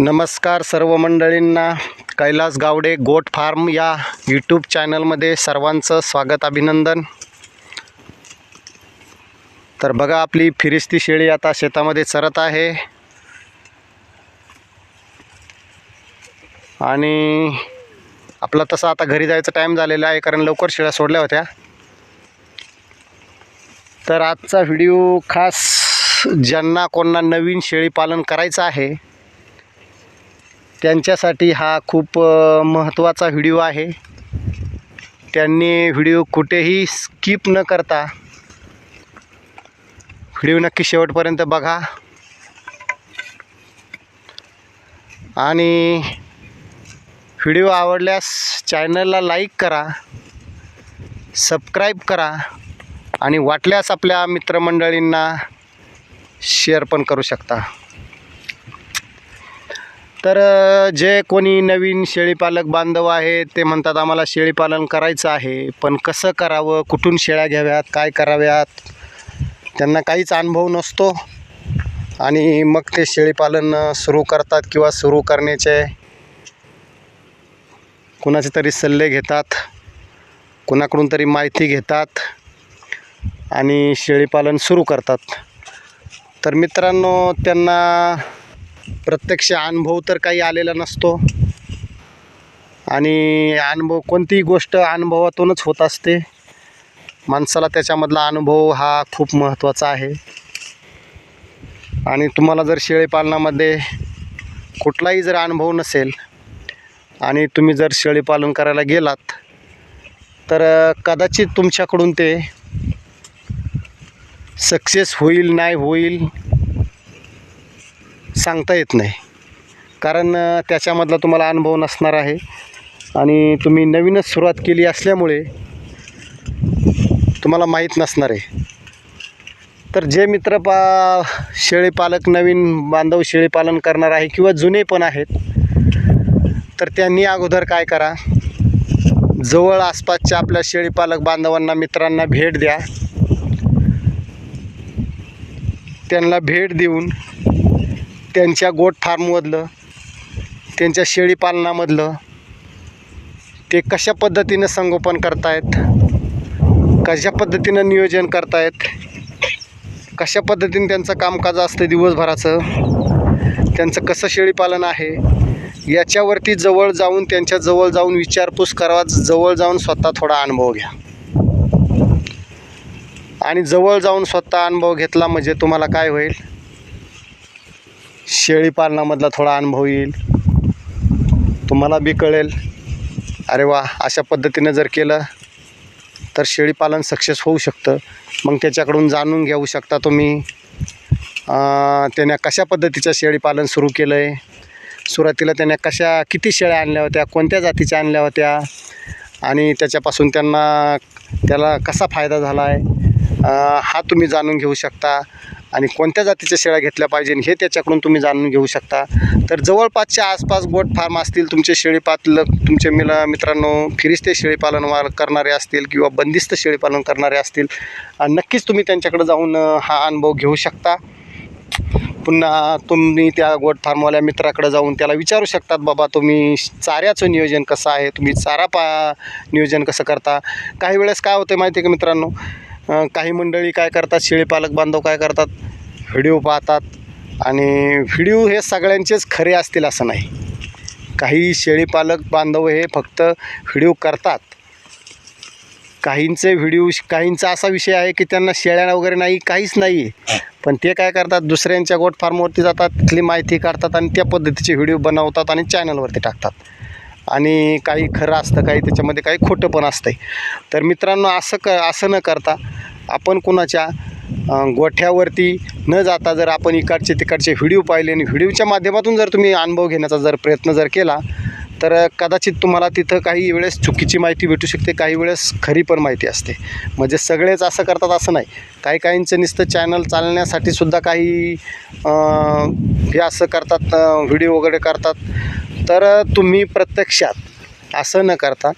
नमस्कार सर्व मंडळींना. कैलास गावडे गोट फार्म या यूट्यूब चॅनलमध्ये सर्वांचं स्वागत अभिनंदन. तर बघा आपली फिरिस्ती शेळी आता शेतामध्ये चरत आहे. आणि आपला तसा आता घरी जायचं टाईम झालेला आहे कारण लवकर शेळ्या सोडल्या होत्या. तर आजचा व्हिडिओ खास ज्यांना कोणा नवीन शेळी पालन करायचं आहे त्यांच्यासाठी हा खूप महत्त्वाचा व्हिडिओ आहे. त्यांनी व्हिडिओ कुठेही स्किप न करता व्हिडिओ नक्की शेवटपर्यंत बघा. आणि व्हिडिओ आवडल्यास चॅनलला लाईक करा सबस्क्राईब करा आणि वाटल्यास आपल्या मित्रमंडळींना शेअर पण करू शकता. तर जे कोणी नवीन शेळीपालक बांधव आहे ते म्हणतात आम्हाला शेळीपालन करायचं आहे पण कसं करावं? कुठून शेळ्या घ्याव्यात? काय कराव्यात? त्यांना काहीच अनुभव नसतो. आणि मग ते शेळीपालन सुरू करतात किंवा सुरू करण्याचे कुणाचे तरी सल्ले घेतात कुणाकडून तरी माहिती घेतात आणि शेळीपालन सुरू करतात. तर मित्रांनो त्यांना प्रत्यक्ष अनुभव तर काही आलेला नसतो. आणि अनुभव कोणतीही गोष्ट अनुभवातूनच होत असते. माणसाला त्याच्यामधला अनुभव हा खूप महत्त्वाचा आहे. आणि तुम्हाला जर शेळीपालनामध्ये कुठलाही जर अनुभव नसेल आणि तुम्ही जर शेळीपालन करायला गेलात तर कदाचित तुमच्याकडून ते सक्सेस होईल नाही होईल सांगता येत नाही. कारण त्याच्यामधला तुम्हाला अनुभव नसणार आहे. आणि तुम्ही नवीनच सुरुवात केली असल्यामुळे तुम्हाला माहीत नसणार आहे. तर जे मित्र पा शेळीपालक नवीन बांधव शेळीपालन करणार आहे किंवा जुने पण आहेत तर त्यांनी अगोदर काय करा जवळ आसपासच्या आपल्या शेळीपालक बांधवांना मित्रांना भेट द्या. त्यांना भेट देऊन त्यांच्या गोट फार्ममधलं त्यांच्या शेळीपालनामधलं ते कशा पद्धतीनं संगोपन करतायत कशा पद्धतीनं नियोजन करतायत कशा पद्धतीने त्यांचं कामकाज असतं दिवसभराचं त्यांचं कसं शेळीपालन आहे याच्यावरती जवळ जाऊन त्यांच्या जवळ जाऊन विचारपूस करावा जवळ जाऊन स्वतः थोडा अनुभव घ्या. आणि जवळ जाऊन स्वतः अनुभव घेतला म्हणजे तुम्हाला काय होईल? शेळीपालनामधला थोडा अनुभव येईल. तुम्हाला बी कळेल अरे वा अशा पद्धतीनं जर केलं तर शेळीपालन सक्सेस होऊ शकतं. मग त्याच्याकडून जाणून घेऊ शकता तुम्ही त्याने कशा पद्धतीचं शेळीपालन सुरू केलं आहे सुरुवातीला त्याने कशा किती शेळ्या आणल्या होत्या कोणत्या जातीच्या आणल्या होत्या आणि त्याच्यापासून त्यांना त्याला कसा फायदा झाला आहे हा तुम्ही जाणून घेऊ शकता. आणि कोणत्या जातीच्या शेळ्या घेतल्या पाहिजे हे त्याच्याकडून तुम्ही जाणून घेऊ शकता. तर जवळपासच्या आसपास गोट फार्म असतील तुमचे शेळीपालक तुमचे मिला मित्रांनो फिरिस्ते शेळीपालन वा करणारे असतील किंवा बंदिस्त शेळीपालन करणारे असतील नक्कीच तुम्ही त्यांच्याकडे जाऊन हा अनुभव घेऊ शकता. पुन्हा तुम्ही त्या गोट फार्मवाल्या मित्राकडे जाऊन त्याला विचारू शकतात बाबा तुम्ही चाऱ्याचं नियोजन कसं आहे? तुम्ही चारा पा नियोजन कसं करता? काही वेळेस काय होतं माहिती आहे का मित्रांनो? काही मंडळी काय करतात शेळीपालक बांधव काय करतात व्हिडिओ पाहतात आणि व्हिडिओ हे सगळ्यांचेच खरे असतील असं नाही. काही शेळीपालक बांधव हे फक्त व्हिडिओ करतात. काहींचे व्हिडिओ काहींचा असा विषय आहे की त्यांना शेळ्या वगैरे नाही काहीच नाही. आहे पण ते काय करतात दुसऱ्यांच्या गोट फार्मवरती जातात तिथली माहिती काढतात आणि त्या पद्धतीचे व्हिडिओ बनवतात आणि चॅनलवरती टाकतात. आणि काही खरं असतं काही त्याच्यामध्ये काही खोटं पण असतं तर मित्रांनो असं क असं न करता आपण कुणाच्या गोठ्यावरती न जाता जर आपण इकडचे तिकडचे व्हिडिओ पाहिले आणि व्हिडिओच्या माध्यमातून जर तुम्ही अनुभव घेण्याचा जर प्रयत्न जर केला तर कदाचित तुम्हाला तिथं काही वेळेस चुकीची माहिती भेटू शकते काही वेळेस खरी पण माहिती असते. म्हणजे सगळेच असं करतात असं नाही. काही काहींचं नुसतं चॅनल चालण्यासाठी सुद्धा काही हे असं करतात व्हिडिओ वगैरे करतात. तर तुम्ही प्रत्यक्षात असं न करता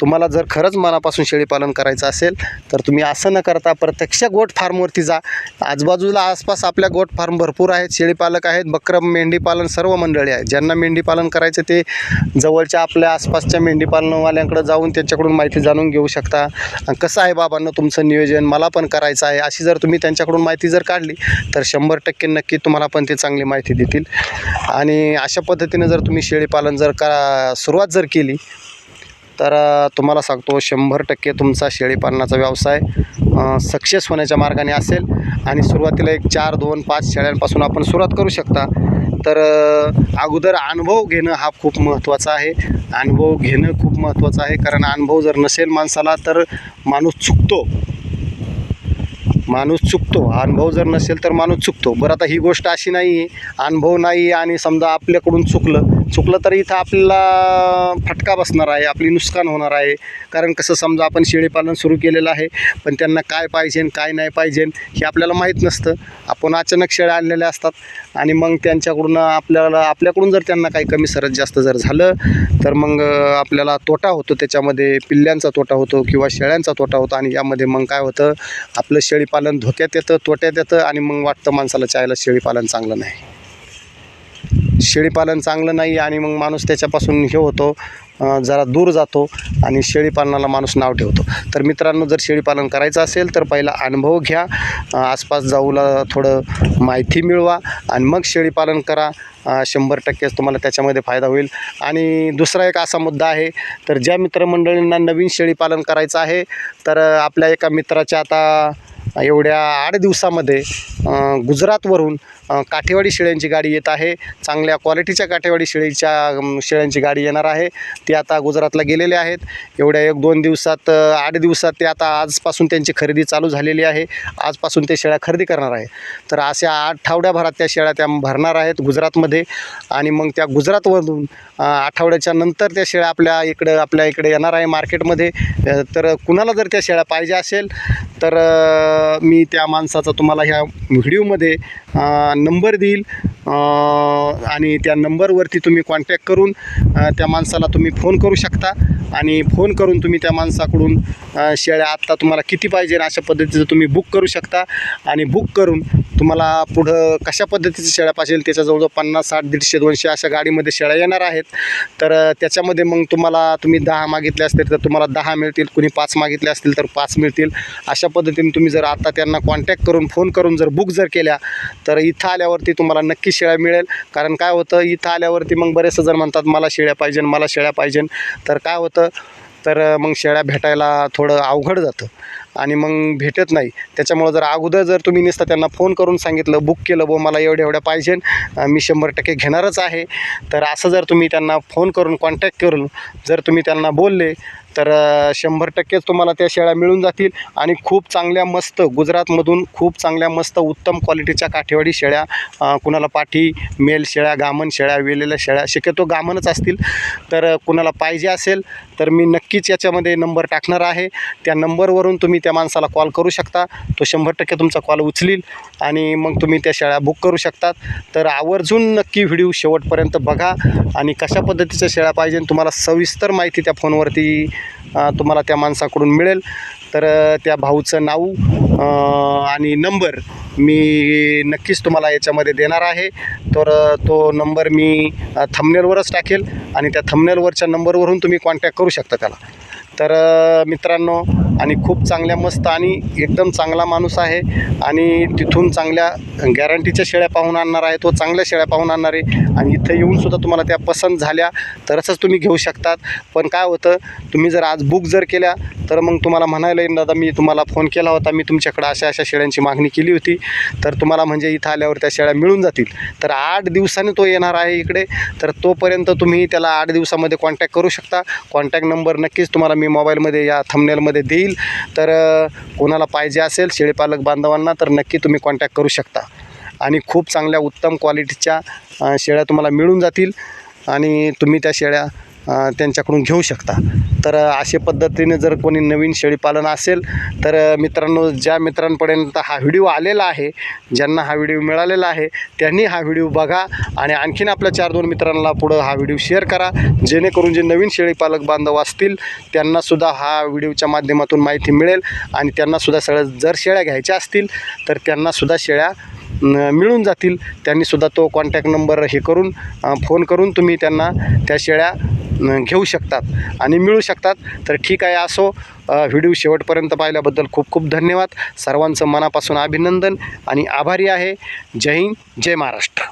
तुम्हाला जर खरंच मनापासून शेळीपालन करायचं असेल तर तुम्ही असं न करता प्रत्यक्ष गोट फार्मवरती जा. आजूबाजूला आसपास आपल्या गोट फार्म भरपूर आहेत शेळीपालक आहेत बकरम मेंढीपालन सर्व मंडळी आहेत. ज्यांना मेंढीपालन करायचं ते जवळच्या आपल्या आसपासच्या मेंढीपालनवाल्यांकडे जाऊन त्यांच्याकडून माहिती जाणून घेऊ शकता. कसं आहे बाबांना तुमचं नियोजन मला पण करायचं आहे. अशी जर तुम्ही त्यांच्याकडून माहिती जर काढली तर शंभर टक्के नक्की तुम्हाला पण ते चांगली माहिती देतील. आणि अशा पद्धतीने जर तुम्ही शेळीपालन जर करा सुरुवात जर केली तर तुम्हाला सांगतो शंभर टक्के तुमचा शेळीपालनाचा व्यवसाय सक्सेस होण्याच्या मार्गाने असेल. आणि सुरुवातीला एक चार दोन पाच शेळ्यांपासून आपण सुरुवात करू शकता. तर अगोदर अनुभव घेणं हा खूप महत्त्वाचा आहे. अनुभव घेणं खूप महत्त्वाचं आहे. कारण अनुभव जर नसेल माणसाला तर माणूस चुकतो. माणूस चुकतो. अनुभव जर नसेल तर माणूस चुकतो. बरं आता ही गोष्ट अशी नाही आहे अनुभव नाही आणि समजा आपल्याकडून चुकलं चुकलं तर इथं आपल्याला फटका बसणार आहे आपली नुकसान होणार आहे. कारण कसं समजा आपण शेळीपालन सुरू केलेलं आहे पण त्यांना काय पाहिजे काय नाही पाहिजे हे आपल्याला माहीत नसतं. आपण अचानक शेळ्या आणलेल्या असतात आणि मग त्यांच्याकडून आपल्याला आपल्याकडून जर त्यांना काही कमी सरत जास्त जर झालं तर मग आपल्याला तोटा होतो. त्याच्यामध्ये पिल्ल्यांचा तोटा होतो किंवा शेळ्यांचा तोटा होतो आणि यामध्ये मग काय होतं आपलं शेळीपालन धोक्यात येतं तोट्यात येतं आणि मग वाटतं माणसाला चायला शेळीपालन चांगलं नाही. शेळीपालन चांगलं नाही आणि मग माणूस त्याच्यापासून हे होतो जरा दूर जातो आणि शेळीपालनाला माणूस नाव ठेवतो. तर मित्रांनो जर शेळीपालन करायचं असेल तर पहिला अनुभव घ्या आसपास जाऊला थोडं माहिती मिळवा आणि मग शेळीपालन करा. शंभर टक्केच तुम्हाला त्याच्यामध्ये फायदा होईल. आणि दुसरा एक असा मुद्दा आहे तर ज्या मित्रमंडळींना नवीन शेळीपालन करायचं आहे तर आपल्या एका मित्राच्या आता एवढ्या आठ दिवसामध्ये गुजरातवरून काठेवाडी शेळ्यांची गाडी येत आहे. चांगल्या क्वालिटीच्या काठेवाडी शेळीच्या शेळ्यांची गाडी येणार आहे. ते आता गुजरातला गेलेले आहेत. एवढ्या एक दोन दिवसात आठ दिवसात ते आता आजपासून त्यांची खरेदी चालू झालेली आहे. आजपासून ते शेळ्या खरेदी करणार आहे. तर अशा आठवड्याभरात त्या शेळ्या त्या भरणार आहेत गुजरातमध्ये. आणि मग त्या गुजरातमधून आठवड्याच्या नंतर त्या शेळ्या आपल्या इकडं आपल्या इकडे येणार आहे मार्केटमध्ये. तर कुणाला जर त्या शेळ्या पाहिजे असेल तर मी त्या माणसाचा तुम्हाला ह्या व्हिडिओमध्ये नंबर देईल. आणि त्या नंबरवरती तुम्ही कॉन्टॅक्ट करून त्या माणसाला तुम्ही फोन करू शकता. आणि फोन करून तुम्ही त्या माणसाकडून शेळ्या आत्ता तुम्हाला किती पाहिजे अशा पद्धतीचं तुम्ही बुक करू शकता. आणि बुक करून तुम्हाला पुढं कशा पद्धतीचे शेळ्या पाहिजे त्याच्या जवळजवळ पन्नास साठ दीडशे दोनशे अशा गाडीमध्ये शेळ्या येणार आहेत. तर त्याच्यामध्ये मग तुम्हाला तुम्ही दहा मागितले असतील तर तुम्हाला दहा मिळतील. कुणी पाच मागितले असतील तर पाच मिळतील. अशा पद्धतीने तुम्ही जर आता त्यांना कॉन्टॅक्ट करून फोन करून जर बुक जर केल्या तर इथं आल्यावरती तुम्हाला नक्की शेळ्या मिळेल. कारण काय होतं इथं आल्यावरती मग बरेचसं जण म्हणतात मला शेळ्या पाहिजे मला शेळ्या पाहिजे. तर काय होतं तर मग शेळ्या भेटायला थोडं अवघड जातं. आणि मग भेटत नाही. त्याच्यामुळं जर अगोदर जर तुम्ही नुसतं त्यांना फोन करून सांगितलं बुक केलं बो मला एवढ्या एवढ्या पाहिजे मी शंभर टक्के घेणारच आहे. तर असं जर तुम्ही त्यांना फोन करून कॉन्टॅक्ट करून जर तुम्ही त्यांना बोलले तर शंभर टक्केच तुम्हाला त्या शेळ्या मिळून जातील. आणि खूप चांगल्या मस्त गुजरातमधून खूप चांगल्या मस्त उत्तम क्वालिटीच्या काठेवाडी शेळ्या कुणाला पाठी मेल शेळ्या गामन शेळ्या वेलेल्या शेळ्या शक्यतो गामनच असतील. तर कुणाला पाहिजे असेल तर मी नक्कीच याच्यामध्ये नंबर टाकणार आहे. त्या नंबरवरून तुम्ही त्या माणसाला कॉल करू शकता. तो शंभर टक्के तुमचा कॉल उचलील आणि मग तुम्ही त्या शेळ्या बुक करू शकतात. तर आवर्जून नक्की व्हिडिओ शेवटपर्यंत बघा आणि कशा पद्धतीच्या शेळ्या पाहिजे तुम्हाला सविस्तर माहिती त्या फोनवरती तुम्हाला त्या माणसाकडून मिळेल. तर त्या भाऊचं नाव आणि नंबर मी नक्कीच तुम्हाला याच्यामध्ये देणार आहे. तर तो नंबर मी थमनेलवरच टाकेल आणि त्या थमनेलवरच्या नंबरवरून तुम्ही कॉन्टॅक्ट करू शकता त्याला. तर मित्रांनो आणि खूप चांगल्या मस्त आणि एकदम चांगला माणूस आहे आणि तिथून चांगल्या गॅरंटीच्या शेळ्या पाहून आणणार आहे तो चांगल्या शेळ्या पाहून आणणार आहे आणि इथं येऊनसुद्धा तुम्हाला त्या पसंत झाल्या तरच तुम्ही घेऊ शकतात. पण काय होतं तुम्ही जर आज बुक जर केल्या तर मग तुम्हाला म्हणायला येईल दादा मी तुम्हाला फोन केला होता मी तुमच्याकडं अशा अशा शेळ्यांची मागणी केली होती. तर तुम्हाला म्हणजे इथं आल्यावर त्या शेळ्या मिळून जातील. तर आठ दिवसाने तो येणार आहे इकडे तर तोपर्यंत तुम्ही त्याला आठ दिवसामध्ये कॉन्टॅक्ट करू शकता. कॉन्टॅक्ट नंबर नक्कीच तुम्हाला मी मोबाईलमध्ये या थंबनेलमध्ये देईल. तर कोणाला पाहिजे असेल शेळीपालक बांधवांना तर नक्की तुम्ही कॉन्टॅक्ट करू शकता. आणि खूप चांगल्या उत्तम क्वालिटीच्या शेळ्या तुम्हाला मिळून जातील. आणि तुम्ही त्या शेळ्या त्यांच्याकडून घेऊ शकता. तर अशा पद्धतीने जर कोणी नवीन शेळीपालन असेल तर मित्रांनो ज्या मित्रांपर्यंत हा व्हिडिओ आलेला आहे ज्यांना हा व्हिडिओ मिळालेला आहे त्यांनी हा व्हिडिओ बघा आणि आणखीन आपल्या चार दोन मित्रांना पुढं हा व्हिडिओ शेअर करा. जेणेकरून जे नवीन शेळीपालक बांधव असतील त्यांनासुद्धा हा व्हिडिओच्या माध्यमातून माहिती मिळेल आणि त्यांनासुद्धा सगळं जर शेळ्या घ्यायच्या असतील तर त्यांनासुद्धा शेळ्या मिळून जातील. त्यांनीसुद्धा तो कॉन्टॅक्ट नंबर हे करून फोन करून तुम्ही त्यांना त्या शेळ्या घेऊ शकतात. आणि मिळू शकतात. तर ठीक आहे असो व्हिडिओ शेवटपर्यंत पाहिल्याबद्दल खूप खूप धन्यवाद. सर्वांचं मनापासून अभिनंदन आणि आभारी आहे. जय हिंद जय महाराष्ट्र.